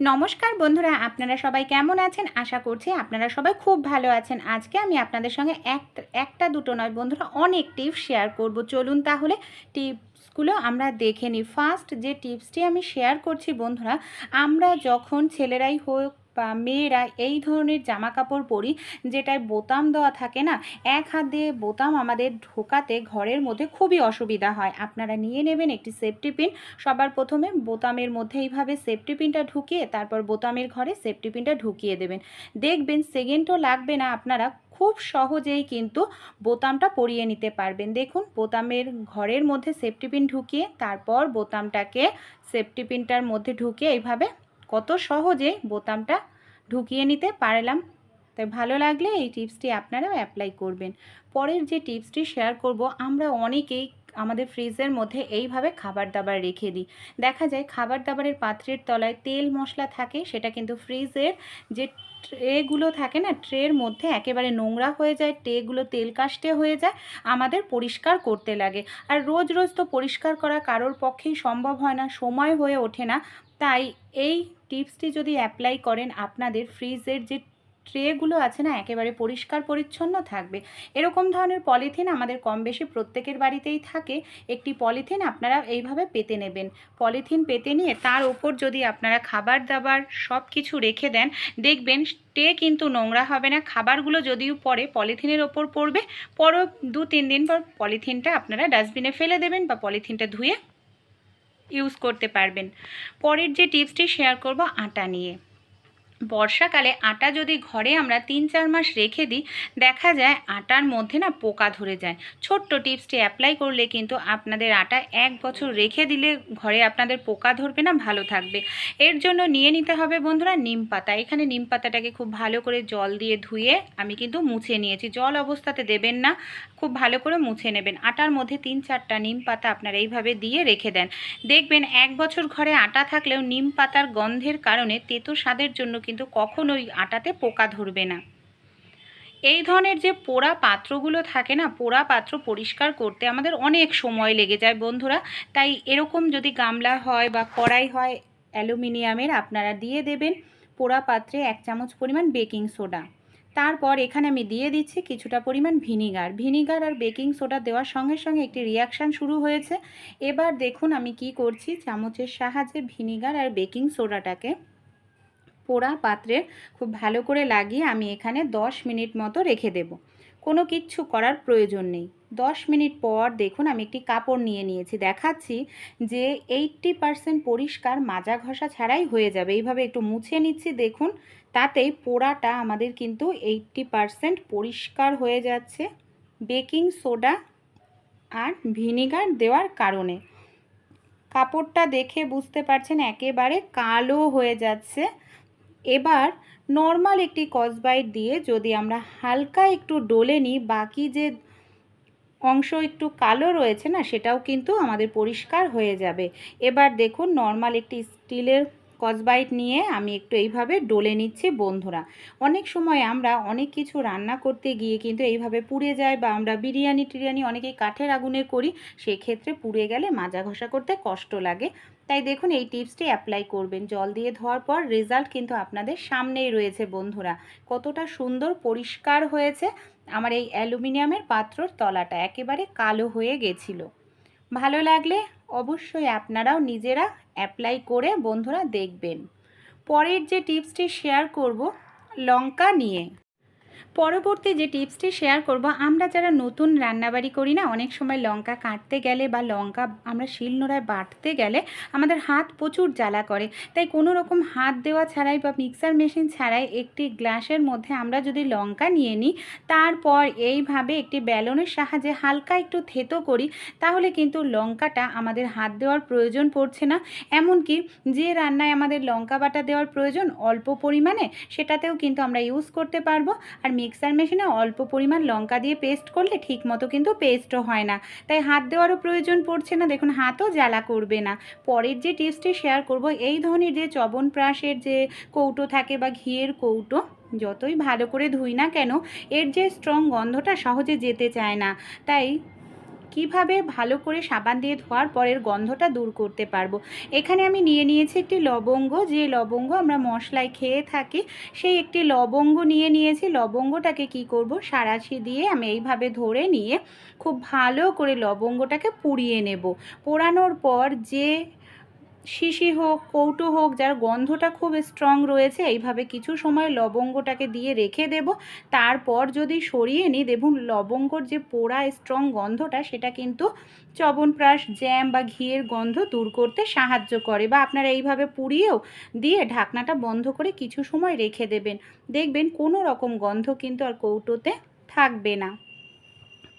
নমস্কার বন্ধুরা, আপনারা সবাই কেমন আছেন? আশা করছি আপনারা সবাই খুব ভালো আছেন। আজকে আমি আপনাদের সঙ্গে এক, একটা দুটো নয় বন্ধুরা, অনেক টিপস শেয়ার করব। চলুন তাহলে টিপসগুলো আমরা দেখে নিই। ফার্স্ট যে টিপসটি আমি শেয়ার করছি বন্ধুরা, আমরা যখন ছেলেরাই হোক মেয়েরা এই ধরনের জামা কাপড় পরি যেটায় বোতাম দেওয়া থাকে না, এক হাত দিয়ে বোতাম আমাদের ঢোকাতে ঘরের মধ্যে খুবই অসুবিধা হয়। আপনারা নিয়ে নেবেন একটি সেফটি পিন সবার প্রথমে বোতামের মধ্যে এইভাবে সেফটি পিনটা ঢুকিয়ে তারপর বোতামের ঘরে সেফটি পিনটা ঢুকিয়ে দেবেন। দেখবেন সেকেন্ডও লাগবে না, আপনারা খুব সহজেই কিন্তু বোতামটা পরিয়ে নিতে পারবেন। দেখুন, বোতামের ঘরের মধ্যে সেফটি পিন ঢুকিয়ে তারপর বোতামটাকে সেফটি পিনটার মধ্যে ঢুকিয়ে এইভাবে কত সহজে বোতামটা ঢুকিয়ে নিতে পারলাম। তাই ভালো লাগলে এই টিপসটি আপনারাও অ্যাপ্লাই করবেন। পরের যে টিপসটি শেয়ার করব, আমরা অনেকেই আমাদের ফ্রিজের মধ্যে এইভাবে খাবার দাবার রেখে দিই। দেখা যায় খাবার দাবারের পাত্রের তলায় তেল মশলা থাকে, সেটা কিন্তু ফ্রিজের যে ট্রেগুলো থাকে না ট্রের মধ্যে একেবারে নোংরা হয়ে যায় ট্রেগুলো তেল কাস্টে হয়ে যায়, আমাদের পরিষ্কার করতে লাগে। আর রোজ রোজ তো পরিষ্কার করা কারোর পক্ষেই সম্ভব হয় না, সময় হয়ে ওঠে না। তাই এই টিপসটি যদি অ্যাপ্লাই করেন, আপনাদের ফ্রিজের যে ট্রেগুলো আছে না, একেবারে পরিষ্কার পরিচ্ছন্ন থাকবে। এরকম ধরনের পলিথিন আমাদের কম বেশি প্রত্যেকের বাড়িতেই থাকে। একটি পলিথিন আপনারা এইভাবে পেতে নেবেন। পলিথিন পেতে নিয়ে তার ওপর যদি আপনারা খাবার দাবার সব কিছু রেখে দেন, দেখবেন টে কিন্তু নোংরা হবে না। খাবারগুলো যদিও পরে পলিথিনের ওপর পড়বে পর দু তিন দিন পর পলিথিনটা আপনারা ডাস্টবিনে ফেলে দেবেন বা পলিথিনটা ধুয়ে ইউজ করতে পারবেন। পরের যে টিপসটি শেয়ার করব আটা নিয়ে। বর্ষাকালে আটা যদি ঘরে আমরা তিন চার মাস রেখে দিই, দেখা যায় আটার মধ্যে না পোকা ধরে যায়। ছোট্ট টিপসটি অ্যাপ্লাই করলে কিন্তু আপনাদের আটা এক বছর রেখে দিলে ঘরে আপনাদের পোকা ধরবে না, ভালো থাকবে। এর জন্য নিয়ে নিতে হবে বন্ধুরা নিম পাতা। এখানে নিম পাতাটাকে খুব ভালো করে জল দিয়ে ধুয়ে আমি কিন্তু মুছে নিয়েছি। জল অবস্থাতে দেবেন না, খুব ভালো করে মুছে নেবেন। আটার মধ্যে তিন চারটা নিম পাতা আপনারা এইভাবে দিয়ে রেখে দেন। দেখবেন এক বছর ঘরে আটা থাকলেও নিম পাতার গন্ধের কারণে তেতো স্বাদের জন্য কিন্তু কখনোই আটাতে পোকা ধরবে না। এই ধরনের যে পোড়া পাত্রগুলো থাকে না, পোড়া পাত্র পরিষ্কার করতে আমাদের অনেক সময় লেগে যায় বন্ধুরা। তাই এরকম যদি গামলা হয় বা কড়াই হয়, অ্যালুমিনিয়ামের আপনারা দিয়ে দেবেন পোড়া পাত্রে এক চামচ পরিমাণ বেকিং সোডা। তারপর এখানে আমি দিয়ে দিচ্ছি কিছুটা পরিমাণ ভিনিগার। ভিনিগার আর বেকিং সোডা দেওয়ার সঙ্গে সঙ্গে একটি রিয়াকশান শুরু হয়েছে। এবার দেখুন আমি কি করছি, চামচের সাহায্যে ভিনিগার আর বেকিং সোডাটাকে পোড়া পাত্রে খুব ভালো করে লাগিয়ে আমি এখানে 10 মিনিট মতো রেখে দেব। কোনো কিচ্ছু করার প্রয়োজন নেই। 10 মিনিট পর দেখুন আমি একটি কাপড় নিয়ে নিয়েছি। দেখাচ্ছি যে এইট্টি পারসেন্ট পরিষ্কার মাজা ঘষা ছাড়াই হয়ে যাবে। এইভাবে একটু মুছে নিচ্ছি, দেখুন। তাতেই পোড়াটা আমাদের কিন্তু এইট্টি পারসেন্ট পরিষ্কার হয়ে যাচ্ছে বেকিং সোডা আর ভিনিগার দেওয়ার কারণে। কাপড়টা দেখে বুঝতে পারছেন, একেবারে কালো হয়ে যাচ্ছে। এবার নর্মাল একটি কসবাইট দিয়ে যদি আমরা হালকা একটু ডলে নিই, বাকি যে অংশ একটু কালো রয়েছে না, সেটাও কিন্তু আমাদের পরিষ্কার হয়ে যাবে। এবার দেখুন নর্মাল একটি স্টিলের কসবাইট নিয়ে আমি একটু এইভাবে ডলে নিচ্ছি বন্ধুরা। অনেক সময় আমরা অনেক কিছু রান্না করতে গিয়ে কিন্তু এইভাবে পুড়ে যায় বা আমরা বিরিয়ানি টিরিয়ানি অনেকেই কাঠের আগুনে করি, সেক্ষেত্রে পুড়ে গেলে মাজা ঘষা করতে কষ্ট লাগে। তাই দেখুন এই টিপসটি অ্যাপ্লাই করবেন। জল দিয়ে ধোয়ার পর রেজাল্ট কিন্তু আপনাদের সামনেই রয়েছে বন্ধুরা। কতটা সুন্দর পরিষ্কার হয়েছে আমার এই অ্যালুমিনিয়ামের পাত্রর তলাটা, একেবারে কালো হয়ে গেছিল। ভালো লাগলে অবশ্যই আপনারাও নিজেরা অ্যাপ্লাই করে বন্ধুরা দেখবেন। পরের যে টিপসটি শেয়ার করব, লঙ্কা নিয়ে। পরবর্তী যে টিপসটি শেয়ার করব, আমরা যারা নতুন রান্নাবাড়ি করি না, অনেক সময় লঙ্কা কাটতে গেলে বা লঙ্কা আমরা শিলনোড়ায় বাটতে গেলে আমাদের হাত প্রচুর জ্বালা করে। তাই কোনো রকম হাত দেওয়া ছাড়াই বা মিক্সার মেশিন ছাড়াই একটি গ্লাসের মধ্যে আমরা যদি লঙ্কা নিয়ে নিই, তারপর এইভাবে একটি ব্যালনের সাহায্যে হালকা একটু থেতো করি, তাহলে কিন্তু লঙ্কাটা আমাদের হাত দেওয়ার প্রয়োজন পড়ছে না। এমনকি যে রান্নায় আমাদের লঙ্কা বাটা দেওয়ার প্রয়োজন অল্প পরিমাণে, সেটাতেও কিন্তু আমরা ইউজ করতে পারব। আর মিক্সার মেশিনে অল্প পরিমাণ লঙ্কা দিয়ে পেস্ট করলে ঠিক মতো কিন্তু পেস্টও হয় না। তাই হাত দেওয়ারও প্রয়োজন পড়ছে না। দেখুন, হাতও জ্বালা করবে না। পরের যে টিপসটি শেয়ার করব, এই ধরনের যে চবনপ্রাশের যে কৌটো থাকে বা ঘিয়ের কৌটো, যতই ভালো করে ধুই না কেন, এর যে স্ট্রং গন্ধটা সহজে যেতে চায় না। তাই কীভাবে ভালো করে সাবান দিয়ে ধোয়ার পরের গন্ধটা দূর করতে পারব? এখানে আমি নিয়ে নিয়েছি একটি লবঙ্গ, যে লবঙ্গ আমরা মশলায় খেয়ে থাকি, সেই একটি লবঙ্গ নিয়ে নিয়েছি। লবঙ্গটাকে কি করব? সারাশি দিয়ে আমি এইভাবে ধরে নিয়ে খুব ভালো করে লবঙ্গটাকে পুড়িয়ে নেব। পোড়ানোর পর যে শিশি হোক, কৌটো হোক, যার গন্ধটা খুব স্ট্রং রয়েছে, এইভাবে কিছু সময় লবঙ্গটাকে দিয়ে রেখে দেব। তারপর যদি সরিয়ে নিই, দেখুন লবঙ্গর যে পোড়া স্ট্রং গন্ধটা, সেটা কিন্তু চবনপ্রাশ জ্যাম বা ঘিয়ের গন্ধ দূর করতে সাহায্য করে বা আপনারা এইভাবে পুড়িয়েও দিয়ে ঢাকনাটা বন্ধ করে কিছু সময় রেখে দেবেন। দেখবেন কোনো রকম গন্ধ কিন্তু আর কৌটোতে থাকবে না।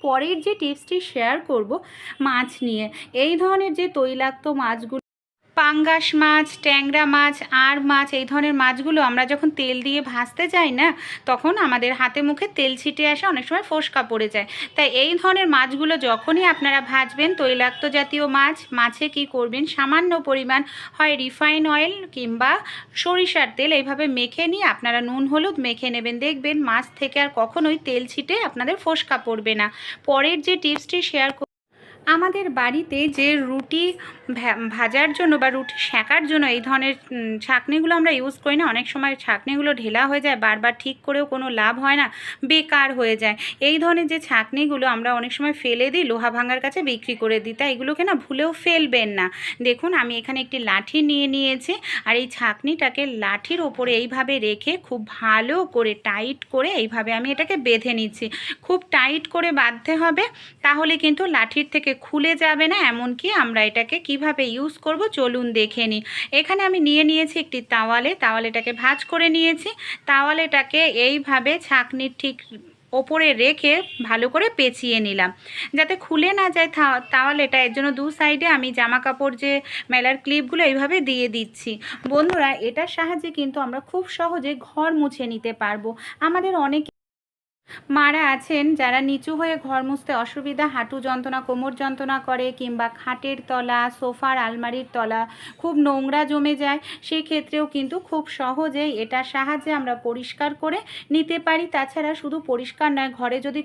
পরের যে টিপসটি শেয়ার করব মাছ নিয়ে, এই ধরনের যে তৈলাক্ত মাছগুলো পাঙ্গাস মাছ, ট্যাংরা মাছ আর মাছ, এই ধরনের মাছগুলো আমরা যখন তেল দিয়ে ভাজতে যাই না, তখন আমাদের হাতে মুখে তেল ছিটে আসে, অনেক সময় ফোসকা পড়ে যায়। তাই এই ধরনের মাছগুলো যখনই আপনারা ভাজবেন, তৈলাক্ত জাতীয় মাছ, মাছে কি করবেন, সামান্য পরিমাণ হয় রিফাইন অয়েল কিংবা সরিষার তেল, এইভাবে মেখে নিয়ে আপনারা নুন, হলুদ মেখে নেবেন। দেখবেন মাছ থেকে আর কখনোই তেল ছিটে আপনাদের ফোসকা পড়বে না। পরের যে টিপসটি শেয়ার আমাদের বাড়িতে যে রুটি ভাজার জন্য বা রুটি সেঁকার জন্য এই ধরনের ছাঁকনিগুলো আমরা ইউজ করি না। অনেক সময় ছাঁকনিগুলো ঢেলা হয়ে যায়, বারবার ঠিক করেও কোনো লাভ হয় না, বেকার হয়ে যায়। এই ধরনের যে ছাঁকনিগুলো আমরা অনেক সময় ফেলে দিই, লোহা ভাঙার কাছে বিক্রি করে দিই, তাই এগুলোকে না ভুলেও ফেলবেন না। দেখুন, আমি এখানে একটি লাঠি নিয়ে নিয়েছি আর এই ছাঁকনিটাকে লাঠির ওপরে এইভাবে রেখে খুব ভালো করে টাইট করে এইভাবে আমি এটাকে বেঁধে নিচ্ছি। খুব টাইট করে বাঁধতে হবে, তাহলে কিন্তু লাঠির থেকে খুলে যাবে না, এমনকি আমরা এটাকে কীভাবে ইউজ করব চলুন দেখে নিই। এখানে আমি নিয়ে নিয়েছি একটি তাওয়ালে, তাওয়ালেটাকে ভাঁজ করে নিয়েছি। তাওয়ালেটাকে এইভাবে ছাঁকনির ঠিক ওপরে রেখে ভালো করে পেঁচিয়ে নিলাম। যাতে খুলে না যায় থা- তাওয়ালেটা, এর জন্য দু সাইডে আমি জামা কাপড় যে মেলার ক্লিপগুলো এইভাবে দিয়ে দিচ্ছি। বন্ধুরা, এটার সাহায্যে কিন্তু আমরা খুব সহজে ঘর মুছে নিতে পারব। আমাদের অনেক মারা আছেন যারা নিচু হয়ে ঘর মুছতে অসুবিধা, হাঁটু যন্ত্রণা, কোমর যন্ত্রণা করে কিংবা খাটের তলা, সোফার আলমারির তলা খুব নোংরা জমে যায় সেই ক্ষেত্রেও কিন্তু খুব সহজেই এটার সাহায্যে আমরা পরিষ্কার করে নিতে পারি। তাছাড়া শুধু পরিষ্কার নয়, ঘরে যদি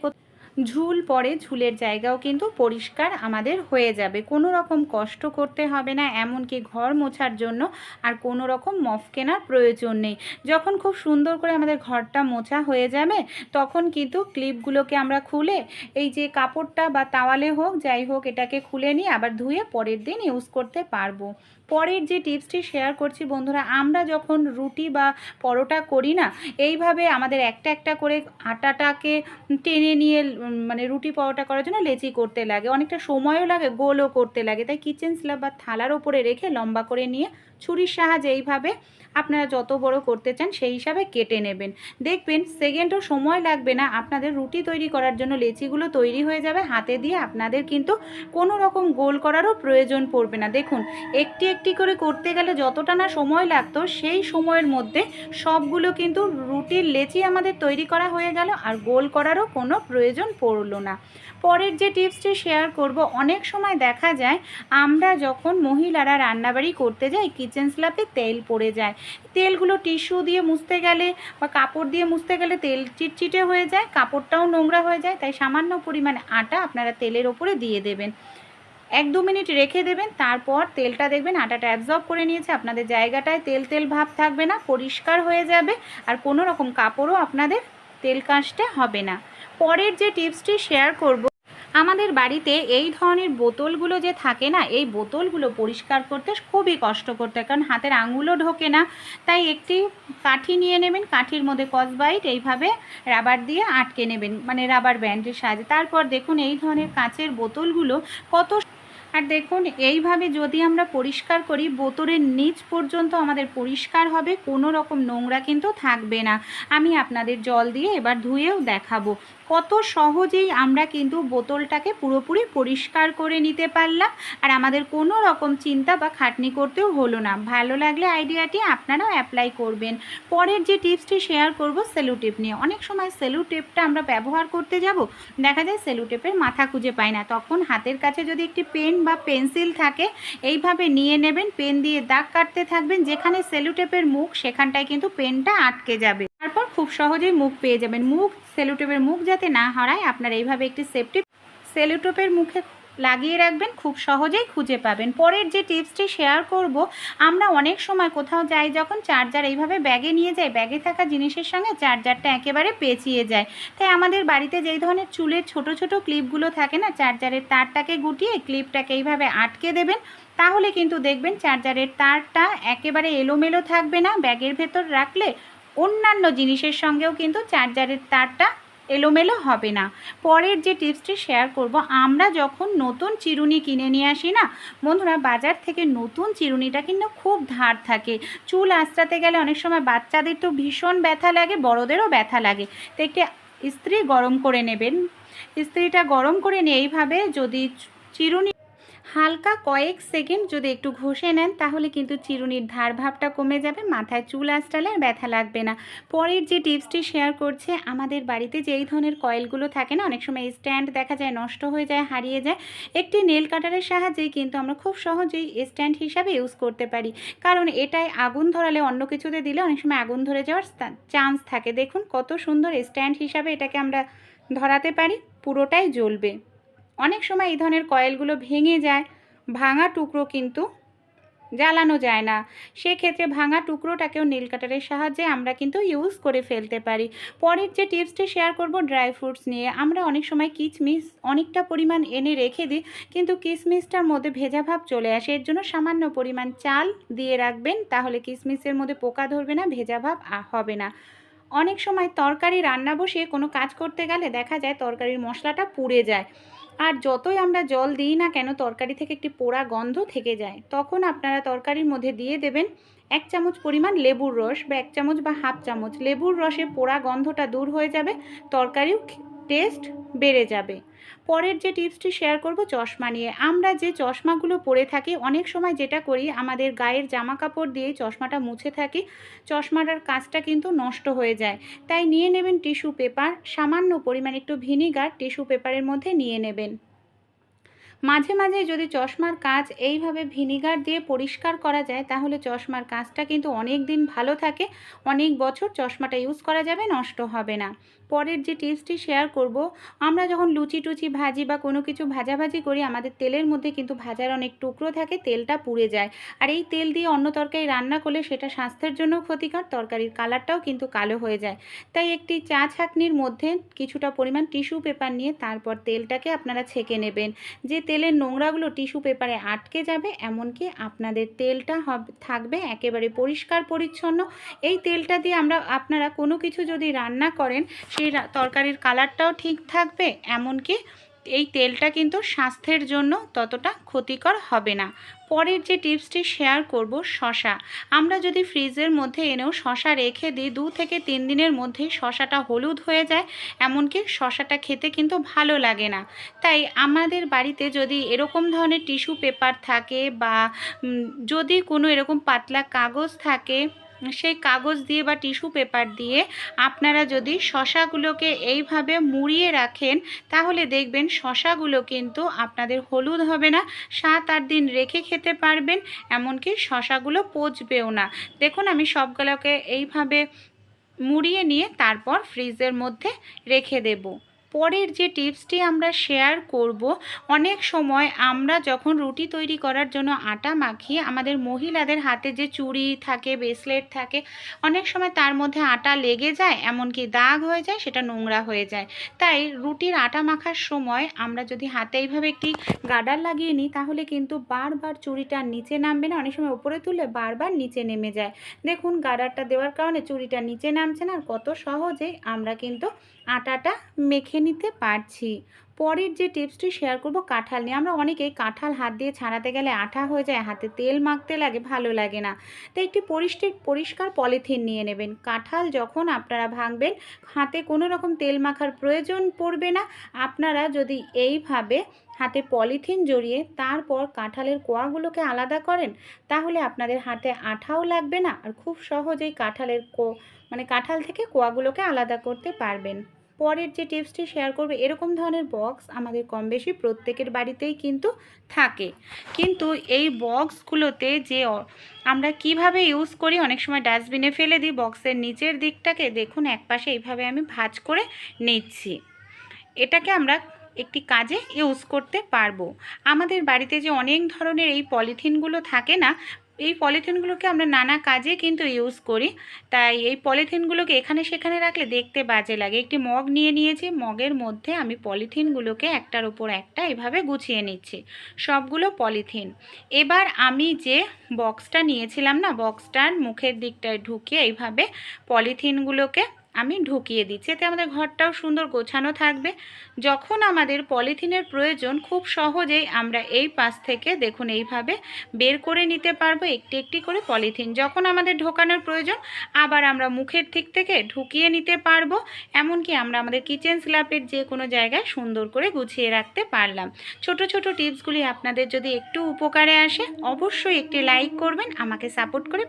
ঝুল পড়ে, ঝুলের জায়গাও কিন্তু পরিষ্কার আমাদের হয়ে যাবে। কোনো রকম কষ্ট করতে হবে না, এমনকি ঘর মোছার জন্য আর কোনো রকম মফ কেনার প্রয়োজন নেই। যখন খুব সুন্দর করে আমাদের ঘরটা মোছা হয়ে যাবে, তখন কিন্তু ক্লিপগুলোকে আমরা খুলে, এই যে কাপড়টা বা তাওয়ালে হোক, যাই হোক, এটাকে খুলে নিয়ে আবার ধুয়ে পরের দিন ইউজ করতে পারব। পরের যে টিপসটি শেয়ার করছি বন্ধুরা, আমরা যখন রুটি বা পরোটা করি না, এইভাবে আমাদের একটা একটা করে আটাটাকে টেনে নিয়ে মানে রুটি পরোটা করার জন্য লেচি করতে লাগে। অনেকটা সময়ও লাগে, গোলও করতে লাগে। তাই কিচেন স্ল্যাব বা থালার ওপরে রেখে লম্বা করে নিয়ে ছুরির সাহায্যে এইভাবে আপনারা যত বড় করতে চান সেই হিসাবে কেটে নেবেন। দেখবেন সেকেন্ডও সময় লাগবে না, আপনাদের রুটি তৈরি করার জন্য লেচিগুলো তৈরি হয়ে যাবে, হাতে দিয়ে আপনাদের কিন্তু কোনো রকম গোল করারও প্রয়োজন পড়বে না। দেখুন, একটি একটি করে করতে গেলে যতটা না সময় লাগতো, সেই সময়ের মধ্যে সবগুলো কিন্তু রুটির লেচি আমাদের তৈরি করা হয়ে গেল আর গোল করারও কোনো প্রয়োজন পড়ল না। পরের যে টিপসটি শেয়ার করব, অনেক সময় দেখা যায় আমরা যখন মহিলারা রান্নাবাড়ি করতে যাই কিচেন স্ল্যাপে তেল পড়ে যায়। তেলগুলো টিস্যু দিয়ে মুছতে গেলে বা কাপড় দিয়ে মুছতে গেলে তেল চিটচিটে হয়ে যায়, কাপড়টাও নোংরা হয়ে যায়, তাই সামান্য পরিমাণে আটা আপনারা তেলের ওপরে দিয়ে দেবেন। এক দু মিনিট রেখে দেবেন, তারপর তেলটা দেখবেন আটাটা অ্যাবজর্ব করে নিয়েছে, আপনাদের জায়গাটায় তেল তেল ভাব থাকবে না, পরিষ্কার হয়ে যাবে, আর কোনো রকম কাপড়ও আপনাদের তেল কাঁচতে হবে না। পরের যে টিপসটি শেয়ার করব আমাদের বাড়িতে এই ধরনের বোতলগুলো যে থাকে না, এই বোতলগুলো পরিষ্কার করতে খুবই কষ্ট করতে কারণ হাতের আঙুলও ঢোকে না। তাই একটি কাঠি নিয়ে নেবেন, কাঠির মধ্যে কসবাইট, এইভাবে রাবার দিয়ে আটকে নেবেন মানে রাবার ব্যান্ডের সাহায্যে। তারপর দেখুন এই ধরনের কাঁচের বোতলগুলো কত আর দেখুন এইভাবে যদি আমরা পরিষ্কার করি, বোতলের নিচ পর্যন্ত আমাদের পরিষ্কার হবে, কোনো রকম নোংরা কিন্তু থাকবে না। আমি আপনাদের জল দিয়ে এবার ধুয়েও দেখাবো। কত সহজেই আমরা কিন্তু বোতলটাকে পুরোপুরি পরিষ্কার করে নিতে পারলাম। আর আমাদের কোনো রকম চিন্তা বা খাটনি করতেও হলো না। ভালো লাগলে আইডিয়াটি আপনারাও অ্যাপ্লাই করবেন। পরের যে টিপসটি শেয়ার করব, সেলুটেপ নিয়ে। অনেক সময় সেলুটেপটা আমরা ব্যবহার করতে যাব, দেখা যায় সেলুটেপের মাথা খুঁজে পাই না। তখন হাতের কাছে যদি একটি পেন বা পেন্সিল থাকে, এইভাবে নিয়ে নেবেন। পেন দিয়ে দাগ কাটতে থাকবেন। যেখানে সেলুটেপের মুখ, সেখানটায় কিন্তু পেনটা আটকে যাবে। তারপর খুব সহজেই মুখ পেয়ে যাবেন। মুখ, সেলুটেপের মুখ যাতে না হারায়, আপনারা এইভাবে একটি সেফটি সেলুটেপের মুখে লাগিয়ে রাখবেন, খুব সহজেই খুঁজে পাবেন। পরের যে টিপসটি শেয়ার করব, আমরা অনেক সময় কোথাও যাই, যখন চার্জার এইভাবে ব্যাগে নিয়ে যাই ব্যাগে থাকা জিনিসের সঙ্গে চার্জারটা একেবারে পেঁচিয়ে যায়। তাই আমাদের বাড়িতে যেই ধরনের চুলের ছোট ছোট ক্লিপগুলো থাকে না, চার্জারের তারটাকে গুটিয়ে ক্লিপটাকে এইভাবে আটকে দেবেন, তাহলে কিন্তু দেখবেন চার্জারের তারটা একেবারে এলোমেলো থাকবে না। ব্যাগের ভেতর রাখলে অন্যান্য জিনিসের সঙ্গেও কিন্তু চার্জারের তারটা এলোমেলো হবে না। পরের যে টিপসটি শেয়ার করব, আমরা যখন নতুন চিরুনি কিনে নিয়ে আসি না, বন্ধুরা, বাজার থেকে নতুন চিরুনিটা কিন্তু খুব ধার থাকে। চুল আঁচড়াতে গেলে অনেক সময় বাচ্চাদের তো ভীষণ ব্যথা লাগে, বড়োদেরও ব্যথা লাগে। তো একটি ইস্ত্রি গরম করে নেবেন। ইস্ত্রিটা গরম করে নিয়ে এইভাবে যদি চিরুনি হালকা কয়েক সেকেন্ড যদি একটু ঘষে নেন, তাহলে কিন্তু চিরুনির ধার ভাবটা কমে যাবে, মাথায় চুল আসটালে আর ব্যথা লাগবে না। পরের যে টিপসটি শেয়ার করছে, আমাদের বাড়িতে যেই ধরনের কয়েলগুলো থাকে না, অনেক সময় স্ট্যান্ড দেখা যায়, নষ্ট হয়ে যায়, হারিয়ে যায়, একটি নেল কাটারের সাহায্যেই কিন্তু আমরা খুব সহজেই স্ট্যান্ড হিসাবে ইউজ করতে পারি। কারণ এটাই আগুন ধরালে অন্য কিছুতে দিলে অনেক সময় আগুন ধরে যাওয়ার চান্স থাকে। দেখুন কত সুন্দর স্ট্যান্ড হিসাবে এটাকে আমরা ধরাতে পারি, পুরোটাই জ্বলবে। অনেক সময় এই ধরনের কয়েলগুলো ভেঙে যায়, ভাঙা টুকরো কিন্তু জ্বালানো যায় না। সেক্ষেত্রে ভাঙা টুকরোটাকেও নীল কাটারের সাহায্যে আমরা কিন্তু ইউজ করে ফেলতে পারি। পরের যে টিপসটি শেয়ার করব ড্রাই ফ্রুটস নিয়ে, আমরা অনেক সময় কিচমিস অনেকটা পরিমাণ এনে রেখে দিই, কিন্তু কিশমিশটার মধ্যে ভেজা ভাব চলে আসে, এর জন্য সামান্য পরিমাণ চাল দিয়ে রাখবেন, তাহলে কিশমিশের মধ্যে পোকা ধরবে না, ভেজা ভাব হবে না। অনেক সময় তরকারি রান্না বসিয়ে কোনো কাজ করতে গেলে দেখা যায় তরকারির মশলাটা পুড়ে যায়। আর যতই আমরা জল দিই না কেন, তরকারি থেকে একটি পোড়া গন্ধ থেকে যায়, তখন আপনারা তরকারির মধ্যে দিয়ে দেবেন এক চামচ পরিমাণ লেবুর রস বা এক চামচ বা হাফ চামচ। লেবুর রসে পোড়া গন্ধটা দূর হয়ে যাবে, তরকারিও টেস্ট বেড়ে যাবে। পরের যে টিপসটি শেয়ার করব চশমা নিয়ে। আমরা যে চশমাগুলো পরে থাকি, অনেক সময় যেটা করি, আমাদের গায়ের জামা কাপড় দিয়ে চশমাটা মুছে থাকি চশমাটার কাজটা কিন্তু নষ্ট হয়ে যায়। তাই নিয়ে নেবেন টিস্যু পেপার, সামান্য পরিমাণ একটু ভিনিগার টিস্যু পেপারের মধ্যে নিয়ে নেবেন। মাঝে মাঝে যদি চশমার কাজ এইভাবে ভিনিগার দিয়ে পরিষ্কার করা যায়, তাহলে চশমার কাজটা কিন্তু অনেক দিন ভালো থাকে। অনেক বছর চশমাটা ইউজ করা যাবে, নষ্ট হবে না। পরের যে টিপসটি শেয়ার করব, আমরা যখন লুচি টুচি ভাজি বা কোনো কিছু ভাজাভাজি করি, আমাদের তেলের মধ্যে কিন্তু ভাজার অনেক টুকরো থাকে, তেলটা পুড়ে যায়। আর এই তেল দিয়ে অন্য তরকারি রান্না করলে সেটা স্বাস্থ্যের জন্য ক্ষতিকর, তরকারির কালারটাও কিন্তু কালো হয়ে যায়। তাই একটি চা ছাঁকনির মধ্যে কিছুটা পরিমাণ টিস্যু পেপার নিয়ে তারপর তেলটাকে আপনারা ছেঁকে নেবেন। যে তেলের নোংরাগুলো টিস্যু পেপারে আটকে যাবে, এমনকি আপনাদের তেলটা হবে, থাকবে একেবারে পরিষ্কার পরিচ্ছন্ন। এই তেলটা দিয়ে আমরা, আপনারা কোনো কিছু যদি রান্না করেন, সেই তরকারির কালারটাও ঠিক থাকবে, এমনকি এই তেলটা কিন্তু স্বাস্থ্যের জন্য ততটা ক্ষতিকর হবে না। পরের যে টিপসটি শেয়ার করব, শশা। আমরা যদি ফ্রিজের মধ্যে এনেও শশা রেখে দিই, দু থেকে তিন দিনের মধ্যেই শশাটা হলুদ হয়ে যায়, এমনকি শশাটা খেতে কিন্তু ভালো লাগে না। তাই আমাদের বাড়িতে যদি এরকম ধরনের টিস্যু পেপার থাকে বা যদি কোনো এরকম পাতলা কাগজ থাকে সেই কাগজ দিয়ে বা টিস্যু পেপার দিয়ে আপনারা যদি শশাগুলোকে এইভাবে মুড়িয়ে রাখেন, তাহলে দেখবেন শশাগুলো কিন্তু আপনাদের হলুদ হবে না। সাত আট দিন রেখে খেতে পারবেন, এমনকি শশাগুলো পচবেও না। দেখুন, আমি সবগুলোকে এইভাবে মুড়িয়ে নিয়ে তারপর ফ্রিজের মধ্যে রেখে দেবো। পরের যে টিপসটি আমরা শেয়ার করব, অনেক সময় আমরা যখন রুটি তৈরি করার জন্য আটা মাখি আমাদের মহিলাদের হাতে যে চুড়ি থাকে ব্রেসলেট থাকে, অনেক সময় তার মধ্যে আটা লেগে যায়, এমনকি দাগ হয়ে যায়, সেটা নোংরা হয়ে যায়। তাই রুটির আটা মাখার সময় আমরা যদি হাতে এইভাবে একটি গার্ডার লাগিয়ে নিই, তাহলে কিন্তু বারবার চুড়িটা নিচে নামবে না। অনেক সময় উপরে তুললে বারবার নিচে নেমে যায়। দেখুন গার্ডারটা দেওয়ার কারণে চুড়িটা নিচে নামছে না। আর কত সহজেই আমরা কিন্তু আটাটা মেখে নিতে পারছি। পরের যে টিপসটি শেয়ার করব, কাঁঠাল নিয়ে। আমরা অনেকেই কাঁঠাল হাত দিয়ে ছাড়াতে গেলে আঠা হয়ে যায়, হাতে তেল মাখতে লাগে, ভালো লাগে না। তাই একটি পরিষ্কার পরিষ্কার পলিথিন নিয়ে নেবেন। কাঁঠাল যখন আপনারা ভাঙবেন, হাতে কোনো রকম তেল মাখার প্রয়োজন পড়বে না। আপনারা যদি এইভাবে হাতে পলিথিন জড়িয়ে তারপর কাঁঠালের কোয়াগুলোকে আলাদা করেন, তাহলে আপনাদের হাতে আঠাও লাগবে না। আর খুব সহজেই কাঁঠালের কো মানে কাঁঠাল থেকে কোয়াগুলোকে আলাদা করতে পারবেন। পরের যে টিপসটি শেয়ার করবে, এরকম ধরনের বক্স আমাদের কম বেশি প্রত্যেকের বাড়িতেই কিন্তু থাকে। কিন্তু এই বক্সগুলোতে যে আমরা কীভাবে ইউজ করি, অনেক সময় ডাস্টবিনে ফেলে দিই বক্সের নিচের দিকটাকে দেখুন একপাশে এইভাবে আমি ভাজ করে নিচ্ছি। এটাকে আমরা একটি কাজে ইউজ করতে পারব। আমাদের বাড়িতে যে অনেক ধরনের এই পলিথিনগুলো থাকে না এই পলিথিনগুলোকে আমরা নানা কাজে কিন্তু ইউজ করি। তাই এই পলিথিনগুলোকে এখানে সেখানে রাখলে দেখতে বাজে লাগে। একটি মগ নিয়ে নিয়েছি, মগের মধ্যে আমি পলিথিনগুলোকে একটার উপর একটা এভাবে গুছিয়ে নিচ্ছি। সবগুলো পলিথিন। এবার আমি যে বক্সটা নিয়েছিলাম না বক্সটার মুখের দিকটায় ঢুকিয়ে এইভাবে পলিথিনগুলোকে আমি ঢুকিয়ে দিচ্ছি। এতে আমাদের ঘরটাও সুন্দর গোছানো থাকবে। যখন আমাদের পলিথিনের প্রয়োজন, খুব সহজেই আমরা এই পাশ থেকে দেখুন এইভাবে বের করে নিতে পারব একটি একটি করে পলিথিন। যখন আমাদের ঢোকানোর প্রয়োজন, আবার আমরা মুখের দিক থেকে ঢুকিয়ে নিতে পারব। এমনকি আমরা আমাদের কিচেন স্ল্যাপের যে কোনো জায়গায় সুন্দর করে গুছিয়ে রাখতে পারলাম। ছোট ছোট টিপসগুলি আপনাদের যদি একটু উপকারে আসে, অবশ্যই একটি লাইক করবেন, আমাকে সাপোর্ট করে